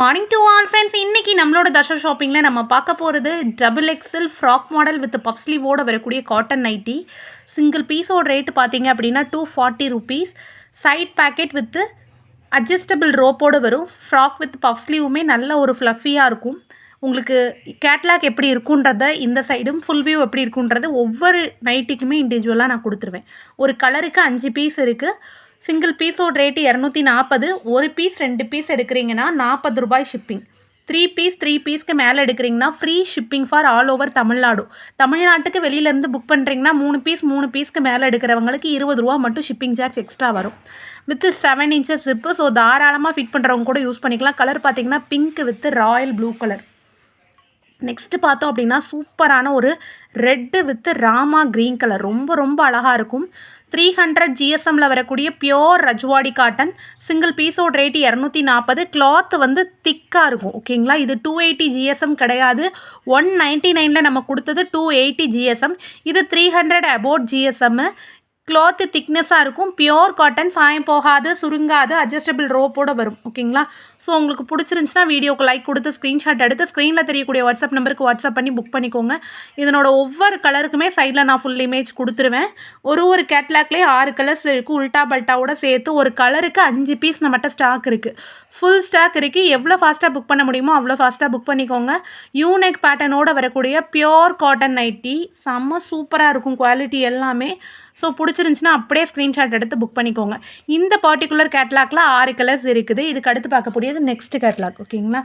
Morning to all friends இன்னைக்கு நம்மளோட தர்ஷா ஷாப்பிங்கில் நம்ம பார்க்க போகிறது double XL frock model with பஃப்ஸ்லீவோட வரக்கூடிய காட்டன் நைட்டி சிங்கிள் பீஸோட ரேட்டு பார்த்தீங்க அப்படின்னா two forty rupees side pocket with adjustable ரோப்போடு வரும். ஃப்ராக் வித் பஃப் ஸ்லீவுமே நல்ல ஒரு ஃப்ளஃபியாக இருக்கும். உங்களுக்கு கேட்லாக் எப்படி இருக்குன்றத இந்த சைடும் ஃபுல் வியூ எப்படி இருக்குன்றது ஒவ்வொரு நைட்டிக்குமே இண்டிவிஜுவலாக நான் கொடுத்துருவேன். ஒரு கலருக்கு அஞ்சு பீஸ் இருக்குது சிங்கிள் பீஸோட ரேட்டு இரநூத்தி நாற்பது ஒரு பீஸ் ரெண்டு பீஸ் எடுக்கிறீங்கன்னா நாற்பது ரூபாய் ஷிப்பிங் த்ரீ பீஸ் த்ரீ பீஸ்க்கு மேலே எடுக்கிறீங்கன்னா free shipping for all over Tamil Nadu. தமிழ்நாட்டுக்கு வெளியிலேருந்து புக் பண்ணுறீங்கன்னா மூணு பீஸ் மூணு பீஸ்க்கு மேலே எடுக்கிறவங்களுக்கு இருபது ரூபா மட்டும் ஷிப்பிங் சார்ஜ் எக்ஸ்ட்ரா வரும். With seven inches zip so தாராளமாக ஃபிட் பண்ணுறவங்க கூட யூஸ் பண்ணிக்கலாம். கலர் பார்த்தீங்கன்னா pink with royal blue colour next பார்த்தோம் அப்படின்னா சூப்பரான ஒரு red with rama green colour ரொம்ப ரொம்ப அழகாக இருக்கும். த்ரீ ஹண்ட்ரட் ஜிஎஸ்எம்மில் வரக்கூடிய பியோர் ரஜ்வாடி காட்டன் சிங்கிள் பீஸோட ரேட்டு இரநூத்தி நாற்பது கிளாத் வந்து திக்காக இருக்கும் ஓகேங்களா இது டூ எயிட்டி ஜிஎஸ்எம் கிடையாது. ஒன் நைன்ட்டி நைனில் நம்ம கொடுத்தது டூ எயிட்டி ஜிஎஸ்எம் இது three hundred about GSM cloth திக்னஸாக இருக்கும். பியோர் காட்டன் சாயம் போகாது சுருங்காது அட்ஜஸ்டபிள் ரோப்போடு வரும். ஓகேங்களா ஸோ உங்களுக்கு பிடிச்சிருந்துச்சுன்னா வீடியோக்கு லைக் கொடுத்து ஸ்க்ரீன்ஷாட் எடுத்து ஸ்க்ரீனில் தெரியக்கூடிய வாட்ஸ்அப் நம்பருக்கு வாட்ஸ்அப் பண்ணி புக் பண்ணிக்கோங்க. இதனோட ஒவ்வொரு கலருக்குமே சைடில் நான் ஃபுல் இமேஜ் கொடுத்துருவேன். ஒரு ஒரு கேட்லாக்லேயே ஆறு கலர்ஸ் இருக்குது உல்ட்டா பல்ட்டாவோட சேர்த்து ஒரு கலருக்கு அஞ்சு பீஸ் நம்மகிட்ட ஸ்டாக் இருக்குது ஃபுல் ஸ்டாக் இருக்குது எவ்வளோ ஃபாஸ்ட்டாக புக் பண்ண முடியுமோ அவ்வளோ ஃபாஸ்ட்டாக புக் பண்ணிக்கோங்க. யூனெக் பேட்டர்னோட வரக்கூடிய பியோர் காட்டன் நைட்டி செம்ம சூப்பராக இருக்கும். குவாலிட்டி எல்லாமே. ஸோ பிடிச்சிருந்துச்சின்னா அப்படியே ஸ்க்ரீன்ஷாட் எடுத்து புக் பண்ணிக்கோங்க. இந்த பர்டிகுலர் கேட்லாக்ல ஆறு கலர்ஸ் இருக்குது. இதுக்கு அடுத்து பார்க்கக்கூடியது நெக்ஸ்ட் கேட்லாக் ஓகேங்களா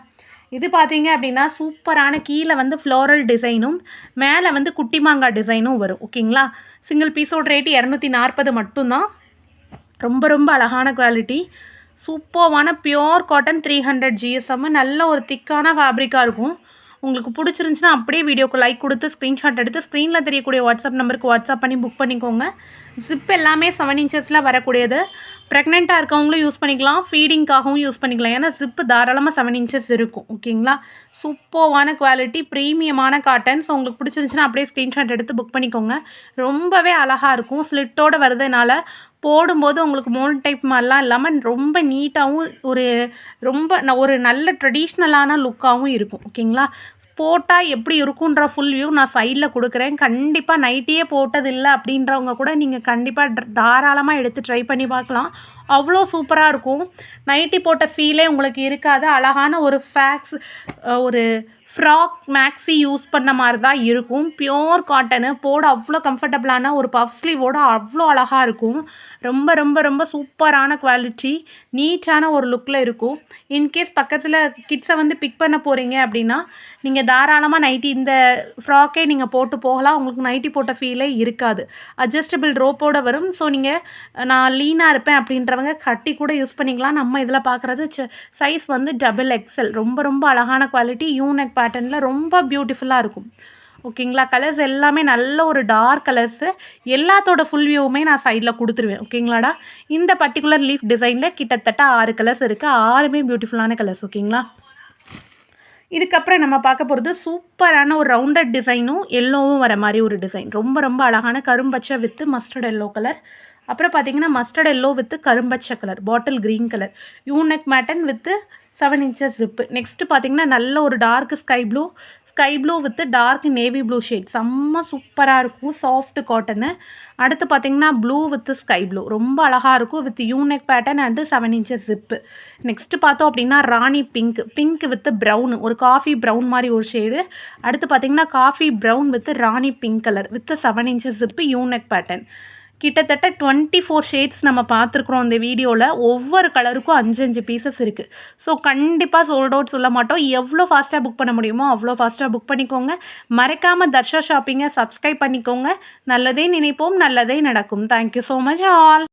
இது பார்த்தீங்க அப்படின்னா சூப்பரான கீழே வந்து ஃப்ளோரல் டிசைனும் மேலே வந்து குட்டி மாங்காய் டிசைனும் வரும் ஓகேங்களா சிங்கிள் பீஸோட ரேட்டு இரநூத்தி நாற்பது மட்டும்தான். ரொம்ப ரொம்ப அழகான quality சூப்பர்வான pure cotton three hundred GSM நல்ல ஒரு திக்கான ஃபேப்ரிக்காக இருக்கும். உங்களுக்கு பிடிச்சிருந்துச்சின்னா அப்படியே வீடியோக்கு லைக் கொடுத்து ஸ்க்ரீன்ஷாட் எடுத்து ஸ்க்ரீனில் தெரியக்கூடிய வாட்ஸ்அப் நம்பருக்கு வாட்ஸ்அப் பண்ணி புக் பண்ணிக்கோங்க. ஜிப் எல்லாமே செவன் இன்ச்சஸில் வரக்கூடியது. ப்ரெக்னெண்ட்டாக இருக்கவங்களும் யூஸ் பண்ணிக்கலாம். ஃபீடிங்காகவும் யூஸ் பண்ணிக்கலாம். ஏன்னா ஜிப்பு தாராளமாக செவன் இன்ச்சஸ் இருக்கும். ஓகேங்களா சூப்பர்வான குவாலிட்டி ப்ரீமியமான காட்டன் ஸோ உங்களுக்கு பிடிச்சிருந்துச்சின்னா அப்படியே ஸ்க்ரீன்ஷாட் எடுத்து புக் பண்ணிக்கோங்க. ரொம்பவே அழகாக இருக்கும். ஸ்லிட்டோடு வருதுனால போடும்போது உங்களுக்கு மோல் டைப் மாதிரிலாம் இல்லாமல் ரொம்ப நீட்டாகவும் ஒரு ரொம்ப ஒரு நல்ல ட்ரெடிஷ்னலான லுக்காகவும் இருக்கும். ஓகேங்களா போட்டால் எப்படி இருக்குன்ற ஃபுல் வியூ நான் சைடில் கொடுக்குறேன். கண்டிப்பாக நைட்டியே போட்டதில்லை அப்படின்றவங்க கூட நீங்கள் கண்டிப்பாக தாராளமாக எடுத்து ட்ரை பண்ணி பார்க்கலாம். அவ்வளோ சூப்பராக இருக்கும். நைட்டி போட்ட ஃபீலே உங்களுக்கு இருக்காது. அழகான ஒரு ஃபேக்ஸ் ஒரு ஃப்ராக் மேக்ஸி யூஸ் பண்ண மாதிரி தான் இருக்கும். பியோர் காட்டனு போட அவ்வளோ கம்ஃபர்டபுளான ஒரு பஃப் ஸ்லீவோட அவ்வளோ அழகாக இருக்கும். ரொம்ப ரொம்ப ரொம்ப சூப்பரான குவாலிட்டி நீட்டான ஒரு லுக்கில் இருக்கும். இன்கேஸ் பக்கத்தில் கிட்ஸை வந்து பிக் பண்ண போகிறீங்க அப்படின்னா நீங்கள் தாராளமாக நைட்டி இந்த ஃப்ராக்கே நீங்கள் போட்டு போகலாம். உங்களுக்கு நைட்டி போட்ட ஃபீலே இருக்காது. அட்ஜஸ்டபிள் ரோப்போடு வரும். ஸோ நீங்கள் நான் லீனாக இருப்பேன் அப்படின்ற அப்படின்றவங்க கட்டி கூட யூஸ் பண்ணிக்கலாம். நம்ம இதில் பார்க்குறது சைஸ் வந்து டபுள் எக்ஸல் ரொம்ப ரொம்ப அழகான குவாலிட்டி யூனெக் பேட்டர்னில் ரொம்ப பியூட்டிஃபுல்லாக இருக்கும். ஓகேங்களா கலர்ஸ் எல்லாமே நல்ல ஒரு டார்க் கலர்ஸு எல்லாத்தோட ஃபுல் வியூவுமே நான் சைடில் கொடுத்துருவேன். ஓகேங்களாடா இந்த பர்டிகுலர் லீஃப் டிசைனில் கிட்டத்தட்ட ஆறு கலர்ஸ் இருக்குது ஆறுமே பியூட்டிஃபுல்லான கலர்ஸ் ஓகேங்களா இதுக்கப்புறம் நம்ம பார்க்க போகிறது சூப்பரான ஒரு ரவுண்டட் டிசைனும் எல்லோவும் வர மாதிரி ஒரு டிசைன் ரொம்ப ரொம்ப அழகான கரும்பச்சை வித்து மஸ்டர்ட் எல்லோ கலர் அப்புறம் பார்த்தீங்கன்னா mustard yellow with கரும்பச்சை colour bottle green colour unique pattern with seven inches zip next பார்த்தீங்கன்னா நல்ல ஒரு dark sky blue sky blue with dark navy blue shade செம்ம சூப்பராக இருக்கும். சாஃப்ட் காட்டனு அடுத்து பார்த்தீங்கன்னா ப்ளூ வித் ஸ்கை ப்ளூ ரொம்ப அழகாக இருக்கும். With unique pattern and seven inches zip next பார்த்தோம் அப்படின்னா rani pink pink with brown ஒரு காஃபி ப்ரௌன் மாதிரி ஒரு ஷேடு அடுத்து பார்த்தீங்கன்னா coffee brown with rani pink colour with seven inches zip unique pattern கிட்டத்தட்ட டுவெண்ட்டி ஃபோர் ஷேட்ஸ் நம்ம பார்த்துருக்குறோம் இந்த வீடியோவில் ஒவ்வொரு கலருக்கும் அஞ்சு அஞ்சு பீசஸ் இருக்குது ஸோ கண்டிப்பாக சோல்ட் அவுட் சொல்ல மாட்டோம். எவ்வளோ ஃபாஸ்ட்டாக புக் பண்ண முடியுமோ அவ்வளோ ஃபாஸ்ட்டாக புக் பண்ணிக்கோங்க. மறக்காமல் தர்ஷா ஷாப்பிங்கை சப்ஸ்கிரைப் பண்ணிக்கோங்க. நல்லதே நினைப்போம் நல்லதே நடக்கும். Thank you so much all